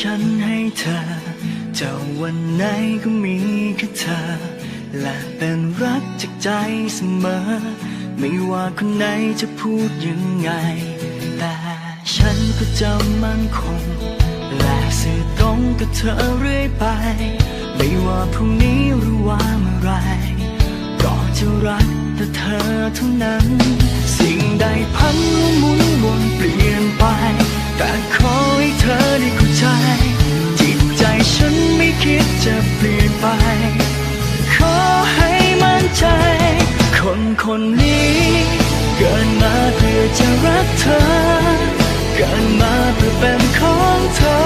ฉันให้เธอจะวันไหนก็มีแค่เธอ และเป็นรักจากใจเสมอ ไม่ว่าคนไหนจะพูดยังไง แต่ฉันก็จะมั่นคง และสื่อตรงกับเธอเรื่อยไป ไม่ว่าพรุ่งนี้หรือว่าเมื่อไรก็จะรักแต่เธอเท่านั้น สิ่งใดพันหมุนวนเปลี่ยนไป แต่ขอให้เธอ จะรักเธอเกิดมาเพื่อเป็นของเธอ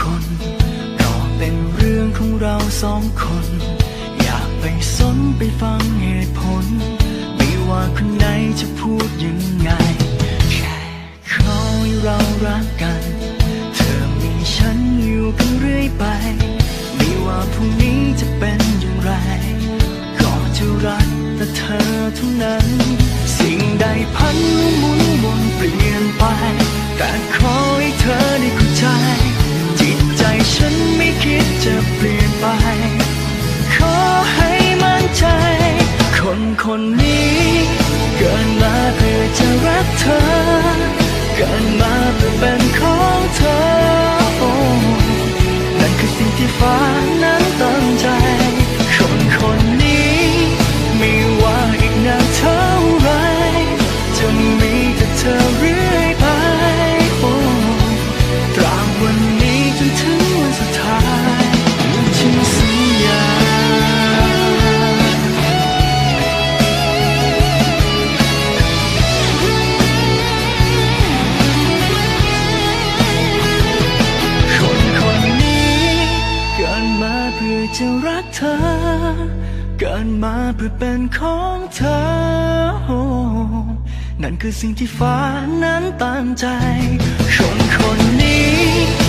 คนก็เป็นเรื่องของเราสองคน อยากไปสนไปฟังเหตุผล ไม่ว่าคนไหนจะพูดยังไง แค่ขอให้เรารักกัน เธอมีฉันอยู่กันเรื่อยไป ไม่ว่าพรุ่งนี้จะเป็นอย่างไร ก็จะรักแต่เธอเท่านั้น สิ่งใดพันหมุนวนเปลี่ยนไป แต่ขอ คือสิ่งที่ฟ้านั้นตั้งใจ จะรักเธอ เกิดมาเพื่อเป็นของเธอ นั่นคือสิ่งที่ฟ้านั้นตั้งใจคนคนนี้